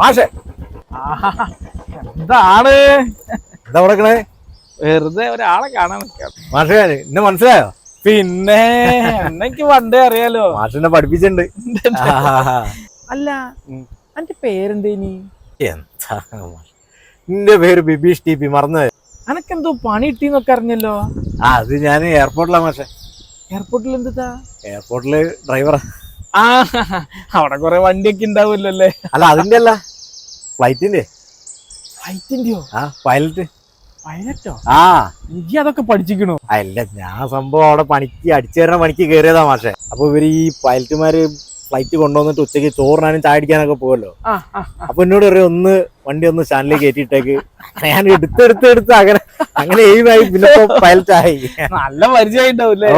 മാഷേ. എന്താണ്? എന്താ കൊടുക്കണേ വെറുതെ ഒരാളെ കാണാൻ മാഷേ എന്നെ മനസ്സിലായോ? പിന്നെ എന്നെനിക്ക് പണ്ടേ അറിയാലോ. മാഷിനെ പഠിപ്പിച്ചിട്ടുണ്ട്. ആഹാഹാ. അല്ല എന്റെ പേരെന്തേനി എന്താ. നിന്റെ പേര് ബിബീഷ് ടി പി മറന്നു അനക്കെന്തോ പണി കിട്ടിന്നൊക്കെ അറിഞ്ഞല്ലോ? ആ അത് ഞാൻ എയർപോർട്ടിലാ മാഷെ. എയർപോർട്ടിൽ എന്താ എയർപോർട്ടിൽ ഡ്രൈവറാ ആ അവിടെ കൊറേ വണ്ടിയൊക്കെ ഉണ്ടാവുമല്ലോ അല്ലേ അല്ല അതിന്റെ അല്ല ഫ്ലൈറ്റിന്റെ. ഫ്ലൈറ്റിന്റെയോ? ആ പൈലറ്റ്. പൈലറ്റോ? ആ. എനിക്ക് അതൊക്കെ പഠിച്ചിക്കണോ. അല്ല ഞാൻ സംഭവം അവിടെ പണിക്ക് അടിച്ചു തരണ പണിക്ക് കയറിയതാ മാഷെ. അപ്പൊ ഇവർ ഈ പൈലറ്റുമാര് ഫ്ലൈറ്റ് കൊണ്ടുവന്നിട്ട് ഉച്ചയ്ക്ക് ചോറിനാനും ചായ അടിക്കാനൊക്കെ പോകുമല്ലോ ആ ആ. അപ്പൊ എന്നോട് പറയും ഒന്ന് വണ്ടി ഒന്ന് സ്റ്റാൻഡിലേക്ക് കയറ്റിയിട്ടേക്ക്. ഞാൻ എടുത്തെടുത്ത് എടുത്ത് അങ്ങനെ അങ്ങനെ എയിമായി പിന്നെ പൈലറ്റ് ആയി നല്ല പരിചയം ഉണ്ടാവൂല്ലേ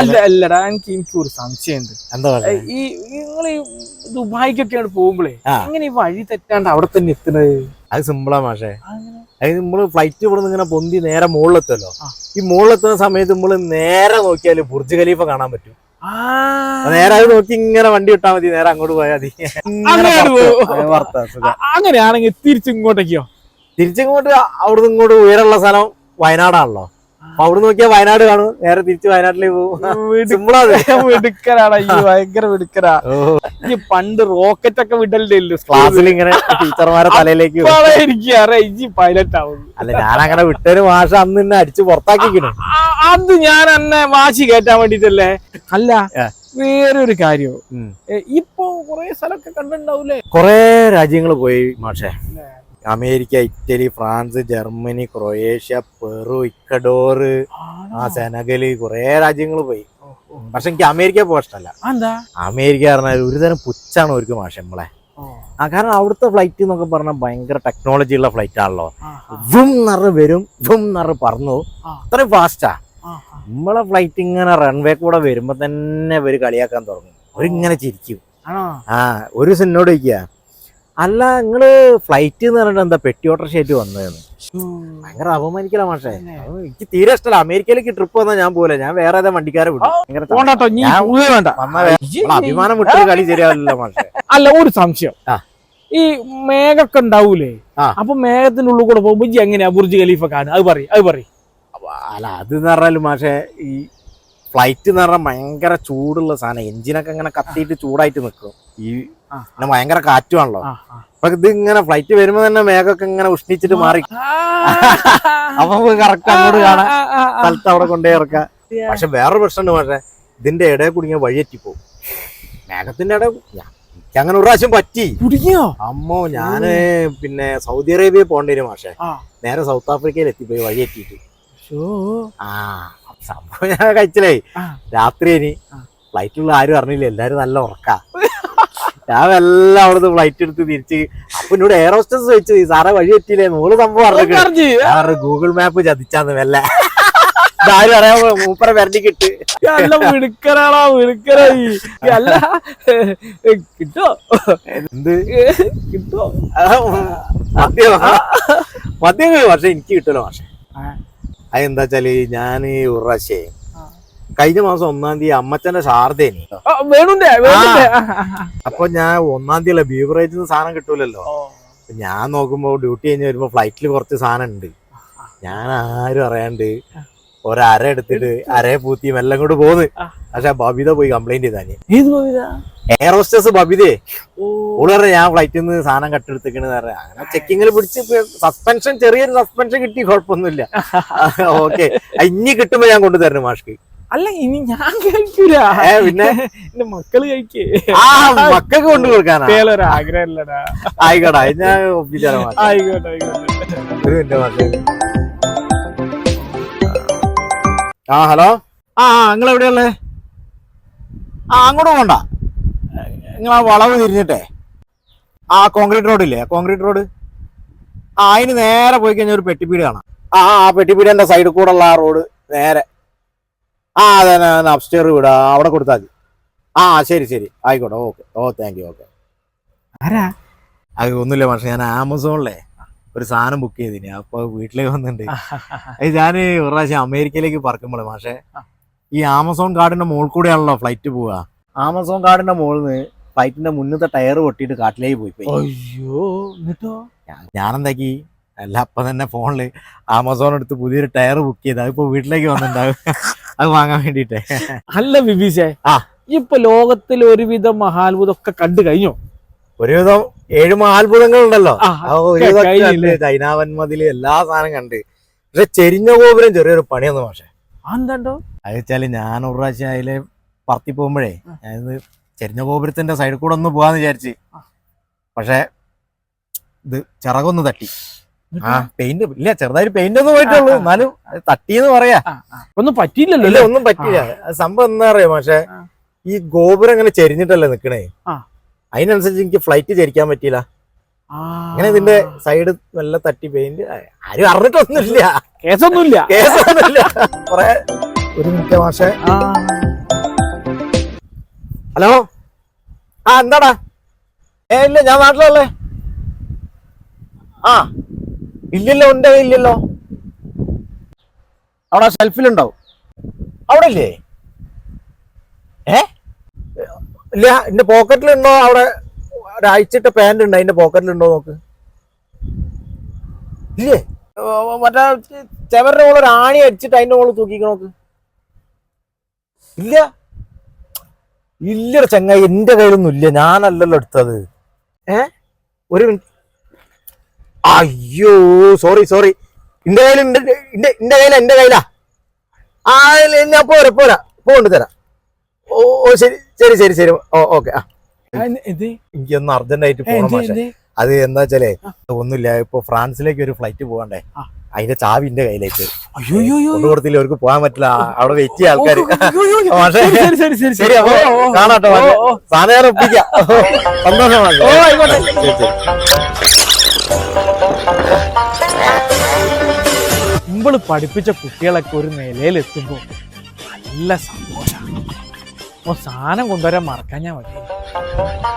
അല്ല അല്ലടാ എനിക്ക് എനിക്ക് ഒരു സംശയമുണ്ട്. എന്താ ഈ നിങ്ങൾ ഈ ദുബായിക്കൊക്കെയാണ് പോകുമ്പോഴേ അങ്ങനെ ഈ വഴി തെറ്റാണ്ട് അവിടെ തന്നെ എത്തുന്നത്? അത് സിമ്പിളാ മാഷേ. അങ്ങനെ. നമ്മൾ നമ്മൾ ഫ്ലൈറ്റ് ഇവിടെ നിന്ന് ഇങ്ങനെ പൊന്തി നേരെ മുകളിലെത്തുമല്ലോ. ഈ മുകളിലെത്തുന്ന സമയത്ത് നമ്മൾ നേരെ നോക്കിയാൽ ബുർജ് ഖലീഫ കാണാൻ പറ്റും. നേരെ അത് നോക്കി ഇങ്ങനെ വണ്ടി വിട്ടാൽ മതി നേരെ അങ്ങോട്ട് പോയാൽ മതി. അങ്ങനെയാണെങ്കിൽ തിരിച്ചു ഇങ്ങോട്ടേക്കോ? തിരിച്ചിങ്ങോട്ട് അവിടുന്ന് ഇങ്ങോട്ട് ഉയരമുള്ള സ്ഥലം വയനാടാണല്ലോ. അവിടെ നോക്കിയാൽ വയനാട് കാണും. നേരെ തിരിച്ച് വയനാട്ടിലേക്ക് പോകും. വിടുക്കനാടാ ഈ ഭയങ്കര വിടുക്കനാ ഈ പണ്ട് റോക്കറ്റ് ഒക്കെ വിടലില്ലല്ലോ ക്ലാസ്സിൽ ഇങ്ങനെ ടീച്ചർമാരെ തലയിലേക്ക്. എനിക്ക് അറിയാം ഇജി പൈലറ്റ് ആവും. അല്ല ഞാൻ അങ്ങനെ വിട്ടൊരു മാഷ അന്ന് എന്നെ അടിച്ച് പുറത്താക്കിക്കണു. അത് ഞാൻ അന്നെ വാശി കയറ്റാൻ വേണ്ടിട്ടല്ലേ? അല്ല. വേറൊരു കാര്യം. ഇപ്പൊ കൊറേ സ്ഥലമൊക്കെ കണ്ടിട്ടുണ്ടാവൂലേ? കൊറേ രാജ്യങ്ങൾ പോയി മാഷെ. America Italy France Germany Croatia Peru Ecuador ആ സെനഗൽ കൊറേ രാജ്യങ്ങൾ പോയി. പക്ഷെ എനിക്ക് അമേരിക്ക പോകാൻ ഇഷ്ടമല്ല. അമേരിക്ക പറഞ്ഞാൽ ഒരുതരം പുച്ഛാണ് അവർക്ക് മാഷെ നമ്മളെ. ആ കാരണം അവിടുത്തെ ഫ്ലൈറ്റ് എന്നൊക്കെ പറഞ്ഞാൽ ഭയങ്കര ടെക്നോളജി ഉള്ള ഫ്ലൈറ്റ് ആണല്ലോ. വും നിറ വരും വും നിറ പറന്നു. അത്രയും ഫാസ്റ്റാ നമ്മളെ ഫ്ലൈറ്റ് ഇങ്ങനെ റൺവേ കൂടെ വരുമ്പോ തന്നെ ഇവർ കളിയാക്കാൻ തുടങ്ങും. അവരിങ്ങനെ ചിരിക്കും. ആ ഒരു സിനിമ ചോദിക്കുക അല്ല നിങ്ങൾ ഫ്ലൈറ്റ് എന്ന് പറഞ്ഞിട്ട് എന്താ പെട്ടി ഓട്ടർഷായിട്ട് വന്നതെന്ന്? ഭയങ്കര അപമാനിക്കല മാഷേ. എനിക്ക് തീരെ ഇഷ്ടമല്ല അമേരിക്കയിലേക്ക് ട്രിപ്പ് വന്നാൽ ഞാൻ പോലെ ഞാൻ വേറെ ഏതാ വണ്ടിക്കാരെ വിട്ടു അഭിമാനം വിട്ടൊരു കളി ശരിയാവില്ലല്ലോ മാഷേ. അല്ല ഒരു സംശയം. ഈ മേഘൊക്കെ ഉണ്ടാവൂലേ? അപ്പൊ മേഘത്തിന്റെ ഉള്ളിൽ കൂടെ പോകുമ്പോ ഇജ്ജി എങ്ങനെയാ ബുർജ് ഖലീഫ കാണുക? അത് പറയും അത് പറയും. അല്ല അത് എന്ന് പറഞ്ഞാൽ മാഷേ ഈ ഫ്ലൈറ്റ് എന്ന് പറഞ്ഞാൽ ഭയങ്കര ചൂടുള്ള സാധനം. എഞ്ചിനൊക്കെ ഇങ്ങനെ കത്തിയിട്ട് ചൂടായിട്ട് നിൽക്കും ഈ. പിന്നെ ഭയങ്കര കാറ്റുമാണല്ലോ. അപ്പൊ ഇത് ഇങ്ങനെ ഫ്ലൈറ്റ് വരുമ്പോ തന്നെ മേഘമൊക്കെ ഇങ്ങനെ ഉഷ്ണിച്ചിട്ട് മാറി. അപ്പൊ കറക്റ്റ് അങ്ങോട്ട് ആ. സ്ഥലത്ത് അവിടെ കൊണ്ടേ ഇറക്കാം. പക്ഷെ വേറൊരു പ്രശ്നമുണ്ട് പക്ഷെ ഇതിന്റെ ഇടയിൽ കുടുങ്ങിയ വഴിയറ്റി പോകും മേഘത്തിന്റെ ഇടയിൽ എനിക്ക് അങ്ങനെ ഒരു പ്രാവശ്യം പറ്റി. കുടുങ്ങിയോ? അമ്മോ ഞാൻ പിന്നെ സൗദി അറേബ്യ പോകേണ്ടി വരും പക്ഷെ നേരെ സൗത്ത് ആഫ്രിക്കയിൽ എത്തിപ്പോയി വഴി എത്തിയിട്ട് ആ സംഭവം ഞാൻ കഴിച്ചില്ലേ? രാത്രി ഇനി. ഫ്ലൈറ്റിലുള്ള ആരും അറിഞ്ഞില്ല. എല്ലാരും നല്ല ഉറക്കാ. ഞാൻ എല്ലാം അവിടുന്ന് ഫ്ലൈറ്റ് എടുത്ത് തിരിച്ച് അപ്പൊ എന്നോട് എയർ ഹോസ്റ്റസ് വെച്ച് സാറേ വഴി എത്തിയില്ലേ നൂറ് സംഭവം പറഞ്ഞ്. ഗൂഗിൾ മാപ്പ് ചതിച്ചാന്ന് മെല്ലെ. ഇതാരും അറിയാൻ മൂപ്പറെ വരണ്ടി കിട്ട്. നല്ല മിടുക്കനാണോ മിടുക്കനായി അല്ല കിട്ടോ? എന്ത്? കിട്ടോ? മദ്യം. മദ്യം പക്ഷെ എനിക്ക് കിട്ടല്ലോ പക്ഷെ. അതെന്താ വെച്ചാൽ ഞാൻ ഒരു പ്രാവശ്യേ ആ. കഴിഞ്ഞ മാസം ഒന്നാം തീയതി അമ്മച്ചന്റെ ശാരദേനി. വേണുണ്ടേ അപ്പൊ ഞാൻ ഒന്നാം തീയതി അല്ല ബീവറേജിൽ നിന്ന് സാധനം കിട്ടൂലല്ലോ. ഞാൻ നോക്കുമ്പോ ഡ്യൂട്ടി കഴിഞ്ഞ് വരുമ്പോ ഫ്ലൈറ്റിൽ കുറച്ച് സാധനം ഉണ്ട്. ഞാൻ ആരും അറിയാണ്ട് ഒരര എടുത്തിട്ട് അരയെ പൂത്തിയും എല്ലാം കൊണ്ട് പോന്ന്. പക്ഷെ ബബിത പോയി കംപ്ലൈന്റ് ചെയ്താന് എയർ ഹോസ്റ്റസ് ബബിതേ? ഓൾ ഞാൻ ഫ്ലൈറ്റിൽ നിന്ന് സാധനം കട്ടെടുത്തേക്കണ് പറയാം അങ്ങനെ ചെക്കിങ്ങിൽ പിടിച്ച് സസ്പെൻഷൻ ചെറിയൊരു സസ്പെൻഷൻ കിട്ടി കുഴപ്പമൊന്നുമില്ല. ഓക്കെ ഇനി കിട്ടുമ്പോ ഞാൻ കൊണ്ടുതരണു മാഷ്ക്ക്. അല്ല ഇനി ഞാൻ കഴിക്കൂല. പിന്നെ? എന്റെ മക്കൾ കഴിക്കേ. ആ മക്കൾക്ക് കൊണ്ടു കൊടുക്കാനാ? ഒരു ആഗ്രഹമില്ലടാ. ആയിക്കോട്ടെ ഞാൻ ഒപ്പിച്ചാലോ ആയിക്കോട്ടെ ആ ഹലോ? ആ നിങ്ങൾ എവിടെയുള്ളേ ആ അങ്ങോട്ട് പോണ്ട. നിങ്ങൾ ആ വളവ് തിരിഞ്ഞിട്ടേ. ആ കോൺക്രീറ്റ് റോഡ് ഇല്ലേ? കോൺക്രീറ്റ് റോഡ് ആ അതിന് നേരെ പോയി കഴിഞ്ഞാൽ ഒരു പെട്ടിപ്പീട് കാണാം. ആ ആ, ആ പെട്ടിപ്പീടിന്റെ സൈഡിൽ കൂടെ ഉള്ള ആ റോഡ് നേരെ. ആ അതെ അപ്സ്റ്റേർ വിടാ. അവിടെ കൊടുത്താൽ മതി. ആ ശരി ശരി. ആയിക്കോട്ടെ. Okay oh thank you okay ആരാ? അത് ഒന്നുമില്ല പക്ഷെ ഞാൻ ആമസോണിലെ ഒരു സാധനം ബുക്ക് ചെയ്തിന്. അപ്പൊ വീട്ടിലേക്ക് വന്നിട്ടുണ്ട് ഞാൻ ഒരു പ്രാവശ്യം അമേരിക്കയിലേക്ക് പറക്കുമ്പോൾ പക്ഷേ ഈ ആമസോൺ കാർഡിന്റെ മുകളിൽ കൂടെയാണല്ലോ ഫ്ലൈറ്റ് പോവുക ആമസോൺ കാർഡിന്റെ മുകളിൽ നിന്ന് ഫ്ലൈറ്റിന്റെ മുന്നത്തെ ടയർ പൊട്ടിയിട്ട് കാട്ടിലേക്ക് പോയി പോയി. അയ്യോ എന്നിട്ടോ? ഞാൻ- ഞാനെന്താക്കി? അല്ല അപ്പൊ തന്നെ ഫോണിൽ ആമസോൺ എടുത്ത് പുതിയൊരു ടയർ ബുക്ക് ചെയ്ത് അതിപ്പോ വീട്ടിലേക്ക് വന്നിട്ടുണ്ടാവും. അത് വാങ്ങാൻ വേണ്ടിട്ടേ അല്ല ബിബീസേ ആ. ഇപ്പൊ ലോകത്തിൽ ഒരുവിധം മഹാത്ഭുതം ഒക്കെ കണ്ടു കഴിഞ്ഞു? ഒരുവിധം ഏഴ് മഹാത്ഭുതങ്ങൾ ഉണ്ടല്ലോ ആ, ആ ഒരുവിധം ഒക്കെ കഴിഞ്ഞില്ലേ? കണ്ട് ചൈനാവൻ മതിൽ എല്ലാ സാധനം കണ്ട്. പക്ഷെ ചെരിഞ്ഞ ഗോപുരം ചെറിയൊരു പണിയൊന്നു പക്ഷെ എന്താണ്ടോ അത് വെച്ചാൽ ഞാൻ ഒരു പ്രാവശ്യം അതിൽ പറത്തി പോകുമ്പോഴേ ഞാൻ ചെരിഞ്ഞ ഗോപുരത്തിന്റെ സൈഡിൽ കൂടെ ഒന്ന് പോവാന്ന് വിചാരിച്ച്. പക്ഷെ ഇത് ചിറകൊന്ന് തട്ടി. ആ പെയിന്റ് ഇല്ല ചെറുതായിട്ട് പെയിന്റ് ഒന്നും പോയിട്ടുള്ളൂ. എന്നാലും തട്ടിയെന്ന് പറയാ. ഒന്നും പറ്റിയില്ലല്ലോ ഇല്ല ഒന്നും പറ്റില്ല സംഭവം എന്താ പറയാ പക്ഷെ ഈ ഗോപുരം ഇങ്ങനെ ചെരിഞ്ഞിട്ടല്ലേ നിക്കണേ. അതിനനുസരിച്ച് എനിക്ക് ഫ്ലൈറ്റ് ചരിക്കാൻ പറ്റിയില്ല. അങ്ങനെ ഇതിന്റെ സൈഡ് നല്ല തട്ടി പെയിന്റ് ആരും അറിഞ്ഞിട്ടൊന്നുമില്ല. കേസൊന്നുമില്ല. കേസൊന്നുമില്ല. കൊറേ ഒരു മിനിറ്റ് മാഷെ. ഹലോ? ആ എന്താടാ? ഏ ഇല്ല ഞാൻ നാട്ടിലല്ലേ? ആ. ഇല്ലല്ലോ എന്റെ കയ്യില്ലല്ലോ അവിടെ ഷെൽഫിലുണ്ടാവും അവിടെ ഇല്ലേ ഏ? ഇല്ല എന്റെ പോക്കറ്റിലുണ്ടോ? അവിടെ ഒരാഴ്ചത്തെ പാന്റ് ഉണ്ട് അതിന്റെ പോക്കറ്റിലുണ്ടോ നോക്ക്. ഇല്ലേ? മറ്റേ ചെവറിന്റെ മുകളിൽ ഒരു ആണി അടിച്ചിട്ട് അതിന്റെ മുകളിൽ തൂക്കിക്ക് നോക്ക്. ഇല്ല. ഇല്ലട ചങ്ങായി എന്റെ കയ്യിലൊന്നും ഇല്ല. ഞാനല്ലല്ലോ എടുത്തത്. ഏ? ഒരു മിനിറ്റ്. അയ്യോ സോറി സോറി എന്റെ കയ്യിൽ എന്റെ എന്റെ കയ്യില എന്റെ കയ്യിലാ ആ ഞാൻ പോരാ പോരാ പോണ്ട് തരാ ഓ ഓ ശരി ശരി ശരി ശരി ഓ ഓക്കെ ആ? എനിക്കൊന്ന് അർജന്റ് ആയിട്ട് പോകണം പക്ഷേ അത് എന്താ വെച്ചാലേ ഒന്നുമില്ല ഇപ്പൊ ഫ്രാൻസിലേക്ക് ഒരു ഫ്ലൈറ്റ് പോകണ്ടേ. അതിന്റെ ചാവി എന്റെ കയ്യിലേക്ക് കൊടുത്തില്ല അവർക്ക് പോകാൻ പറ്റില്ല അവിടെ വെയിറ്റ് ചെയ്യാൻ ആൾക്കാർ. ശരി, അപ്പൊ. കാണാട്ടോ. സാധനം ഒപ്പിക്കാം സന്തോഷം മാഷേ. ഓ, ആയിക്കോട്ടെ. ശരി, ശരി. മുമ്പ് പഠിപ്പിച്ച കുട്ടികളൊക്കെ ഒരു നിലയിലെത്തുമ്പോൾ നല്ല സന്തോഷമാണ് അപ്പോൾ സാധനം കൊണ്ടുവരാൻ മറക്കാൻ ഞാൻ മതി